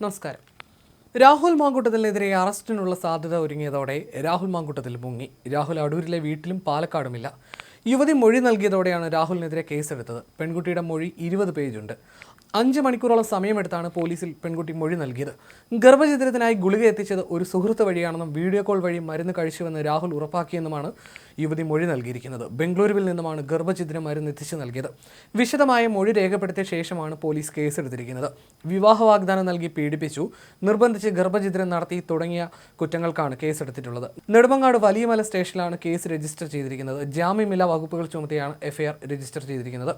നമസ്കാരം. രാഹുൽ മാങ്കൂട്ടത്തിനെതിരെ അറസ്റ്റിനുള്ള സാധ്യത ഒരുങ്ങിയതോടെ രാഹുൽ മാങ്കൂട്ടത്തിൽ മുങ്ങി. രാഹുൽ അടൂരിലെ വീട്ടിലും പാലക്കാടുമില്ല. യുവതി മൊഴി നൽകിയതോടെയാണ് രാഹുലിനെതിരെ കേസെടുത്തത്. പെൺകുട്ടിയുടെ മൊഴി ഇരുപത് പേജുണ്ട്. അഞ്ച് മണിക്കൂറോളം സമയമെടുത്താണ് പോലീസിൽ പെൺകുട്ടി മൊഴി നൽകിയത്. ഗർഭചിത്രത്തിനായി ഗുളിക എത്തിച്ചത് ഒരു സുഹൃത്ത് വഴിയാണെന്നും വീഡിയോ കോൾ വഴി മരുന്ന് കഴിച്ചുവെന്ന് രാഹുൽ ഉറപ്പാക്കിയെന്നുമാണ് യുവതി മൊഴി നൽകിയിരിക്കുന്നത്. ബംഗളൂരുവിൽ നിന്നുമാണ് ഗർഭചിത്ര മരുന്ന് എത്തിച്ചു നൽകിയത്. വിശദമായ മൊഴി രേഖപ്പെടുത്തിയ ശേഷമാണ് പോലീസ് കേസെടുത്തിരിക്കുന്നത്. വിവാഹ വാഗ്ദാനം നൽകി പീഡിപ്പിച്ചു. നിർബന്ധിച്ച് ഗർഭചിത്രം നടത്തി തുടങ്ങിയ കുറ്റങ്ങൾക്കാണ് കേസെടുത്തിട്ടുള്ളത്. നെടുമങ്ങാട് വലിയമല സ്റ്റേഷനിലാണ് കേസ് രജിസ്റ്റർ ചെയ്തിരിക്കുന്നത്. ജാമ്യമില്ലാ വകുപ്പുകൾ ചുമത്തിയാണ് എഫ്ഐആർ രജിസ്റ്റർ ചെയ്തിരിക്കുന്നത്.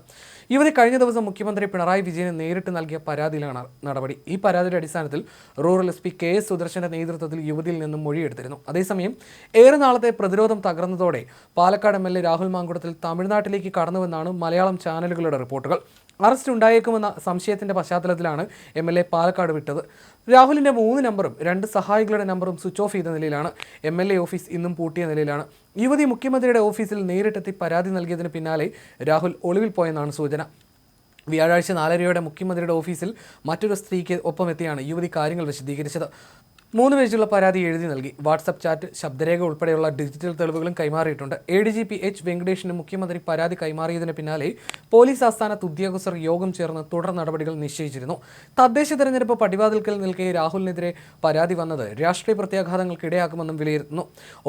യുവതി കഴിഞ്ഞ ദിവസം മുഖ്യമന്ത്രി പിണറായി വിജയന് നേരിട്ട് നൽകിയ പരാതിയിലാണ് നടപടി. ഈ പരാതിയുടെ അടിസ്ഥാനത്തിൽ rural S P K S സുദർശന്റെ നേതൃത്വത്തിൽ യുവതിയിൽ നിന്നും മൊഴിയെടുത്തിരുന്നു. അതേസമയം ഏറെ നാളത്തെ പ്രതിരോധം തകർന്നതോടെ Palakkad M L A Rahul Mankoottathil തമിഴ്നാട്ടിലേക്ക് കടന്നുവെന്നാണ് മലയാളം ചാനലുകളുടെ റിപ്പോർട്ടുകൾ. അറസ്റ്റ് ഉണ്ടായേക്കുമെന്ന സംശയത്തിന്റെ പശ്ചാത്തലത്തിലാണ് എം എൽ എ പാലക്കാട് വിട്ടത്. രാഹുലിന്റെ മൂന്ന് നമ്പറും രണ്ട് സഹായികളുടെ നമ്പറും സ്വിച്ച് ഓഫ് ചെയ്ത നിലയിലാണ് എം എൽ എ ഓഫീസ് ഇന്നും പൂട്ടിയ നിലയിലാണ്. യുവതി മുഖ്യമന്ത്രിയുടെ ഓഫീസിൽ നേരിട്ടെത്തി പരാതി നൽകിയതിന് പിന്നാലെ രാഹുൽ ഒളിവിൽ പോയെന്നാണ് സൂചന. വ്യാഴാഴ്ച നാലരയോടെ മുഖ്യമന്ത്രിയുടെ ഓഫീസിൽ മറ്റൊരു സ്ത്രീക്ക് ഒപ്പമെത്തിയാണ് യുവതി കാര്യങ്ങൾ വിശദീകരിച്ചത്. മൂന്ന് പേജുള്ള പരാതി എഴുതി നൽകി. വാട്സപ്പ് ചാറ്റ് ശബ്ദരേഖ ഉൾപ്പെടെയുള്ള ഡിജിറ്റൽ തെളിവുകളും കൈമാറിയിട്ടുണ്ട്. A D G P H വെങ്കടേഷിന് മുഖ്യമന്ത്രി പരാതി കൈമാറിയതിന് പിന്നാലെ പോലീസ് ആസ്ഥാനത്ത് ഉദ്യോഗസ്ഥർ യോഗം ചേർന്ന് തുടർ നടപടികൾ നിശ്ചയിച്ചിരുന്നു. തദ്ദേശ തെരഞ്ഞെടുപ്പ് പടിവാതിൽക്കൽ നിൽക്കെ രാഹുലിനെതിരെ പരാതി വന്നത് രാഷ്ട്രീയ പ്രത്യാഘാതങ്ങൾക്ക് ഇടയാക്കുമെന്നും വിലയിരുത്തുന്നു.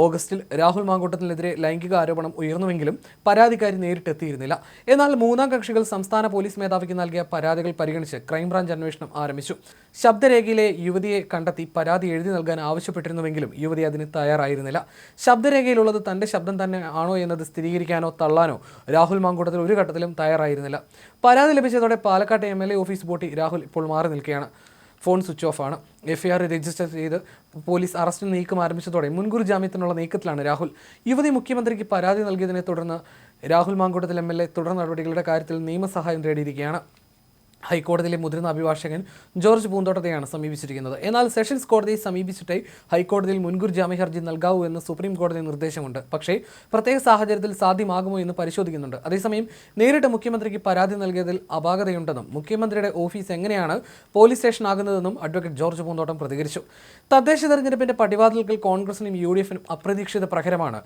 ഓഗസ്റ്റിൽ രാഹുൽ മാങ്കൂട്ടത്തിനെതിരെ ലൈംഗിക ആരോപണം ഉയർന്നുവെങ്കിലും പരാതിക്കാരി നേരിട്ടെത്തിയിരുന്നില്ല. എന്നാൽ മൂന്നാം കക്ഷികൾ സംസ്ഥാന പോലീസ് മേധാവിക്ക് നൽകിയ പരാതികൾ പരിഗണിച്ച് ക്രൈംബ്രാഞ്ച് അന്വേഷണം ആരംഭിച്ചു. ശബ്ദരേഖയിലെ യുവതിയെ കണ്ടെത്തി പരാതി എഴുതി നൽകാൻ ആവശ്യപ്പെട്ടിരുന്നുവെങ്കിലും യുവതി അതിന് തയ്യാറായിരുന്നില്ല. ശബ്ദരേഖയിലുള്ളത് തന്റെ ശബ്ദം തന്നെ ആണോ എന്നത് സ്ഥിരീകരിക്കാനോ തള്ളാനോ രാഹുൽ മാങ്കൂട്ടത്തിൽ ഒരു ഘട്ടത്തിലും തയ്യാറായിരുന്നില്ല. പരാതി ലഭിച്ചതോടെ പാലക്കാട്ട് എം എൽ എ ഓഫീസ് പൂട്ടി രാഹുൽ ഇപ്പോൾ മാറി നിൽക്കുകയാണ്. ഫോൺ സ്വിച്ച് ഓഫ് ആണ്. എഫ്ഐആർ രജിസ്റ്റർ ചെയ്ത് പോലീസ് അറസ്റ്റ് നീക്കം ആരംഭിച്ചതോടെ മുൻകൂർ ജാമ്യത്തിനുള്ള നീക്കത്തിലാണ് രാഹുൽ. യുവതി മുഖ്യമന്ത്രിക്ക് പരാതി നൽകിയതിനെ തുടർന്ന് Rahul Mankoottathil M L A തുടർ നടപടികളുടെ കാര്യത്തിൽ നിയമസഹായം തേടിയിരിക്കുകയാണ്. ഹൈക്കോടതിയിലെ മുതിർന്ന അഭിഭാഷകൻ ജോർജ് പൂന്തോട്ടത്തെയാണ് സമീപിച്ചിരിക്കുന്നത്. എന്നാൽ സെഷൻസ് കോടതിയെ സമീപിച്ചിട്ടേ ഹൈക്കോടതിയിൽ മുൻകൂർ ജാമ്യ ഹർജി നൽകാവൂ എന്ന് സുപ്രീം കോടതി നിർദ്ദേശമുണ്ട്. പക്ഷേ പ്രത്യേക സാഹചര്യത്തിൽ സാധ്യമാകുമോ എന്ന് പരിശോധിക്കുന്നുണ്ട്. അതേസമയം നേരിട്ട് മുഖ്യമന്ത്രിക്ക് പരാതി നൽകിയതിൽ അപാകതയുണ്ടെന്നും മുഖ്യമന്ത്രിയുടെ ഓഫീസ് എങ്ങനെയാണ് പോലീസ് സ്റ്റേഷൻ ആകുന്നതെന്നും അഡ്വക്കേറ്റ് ജോർജ് പൂന്തോട്ടം പ്രതികരിച്ചു. തദ്ദേശ തെരഞ്ഞെടുപ്പിന്റെ പടിവാതിൽക്കൽ കോൺഗ്രസിനും യു ഡി എഫിനും അപ്രതീക്ഷിത പ്രഹരമാണ്.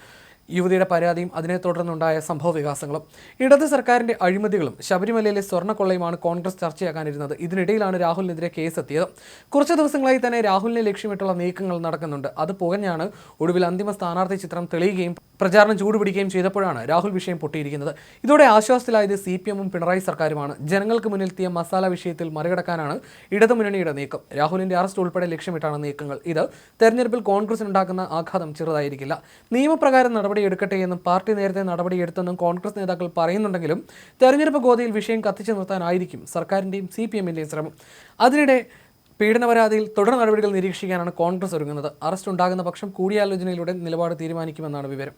യുവതിയുടെ പരാതിയും അതിനെ തുടർന്നുണ്ടായ സംഭവ വികാസങ്ങളും. ഇടത് സർക്കാരിന്റെ അഴിമതികളും ശബരിമലയിലെ സ്വർണക്കൊള്ളയുമാണ് കോൺഗ്രസ് ചർച്ചയാക്കാനിരുന്നത് ഇതിനിടയിലാണ് രാഹുലിനെതിരെ കേസ് എത്തിയത് കുറച്ച് ദിവസങ്ങളായി തന്നെ രാഹുലിനെ ലക്ഷ്യമിട്ടുള്ള നീക്കങ്ങൾ നടക്കുന്നുണ്ട്. അത് പുകഞ്ഞാണ് ഒടുവിൽ അന്തിമ സ്ഥാനാർത്ഥി ചിത്രം തെളിയുകയും പ്രചാരണം ചൂടുപിടിക്കുകയും ചെയ്തപ്പോഴാണ് രാഹുൽ വിഷയം പൊട്ടിയിരിക്കുന്നത്. ഇതോടെ ആശ്വാസത്തിലായത് സി പി എമ്മും പിണറായി സർക്കാരുമാണ്. ജനങ്ങൾക്ക് മുന്നിലെത്തിയ മസാല വിഷയത്തിൽ മറികടക്കാനാണ് ഇടതുമുന്നണിയുടെ നീക്കം. രാഹുലിന്റെ അറസ്റ്റ് ഉൾപ്പെടെ ലക്ഷ്യമിട്ടാണ് നീക്കങ്ങൾ. ഇത് തെരഞ്ഞെടുപ്പിൽ കോൺഗ്രസിനുണ്ടാക്കുന്ന ആഘാതം ചെറുതായിരിക്കില്ല. നിയമപ്രകാരം നടപടിയെടുക്കട്ടെ എന്നും പാർട്ടി നേരത്തെ നടപടിയെടുത്തെന്നും കോൺഗ്രസ് നേതാക്കൾ പറയുന്നുണ്ടെങ്കിലും തെരഞ്ഞെടുപ്പ് ഗോതയിൽ വിഷയം കത്തിച്ചു നിർത്താനായിരിക്കും സർക്കാരിന്റെയും സി പി എമ്മിന്റെയും ശ്രമം. അതിനിടെ പീഡന പരാതിയിൽ തുടർ നടപടികൾ നിരീക്ഷിക്കാനാണ് കോൺഗ്രസ് ഒരുങ്ങുന്നത്. അറസ്റ്റ് ഉണ്ടാകുന്ന പക്ഷം കൂടിയാലോചനയിലൂടെ നിലപാട് തീരുമാനിക്കുമെന്നാണ് വിവരം.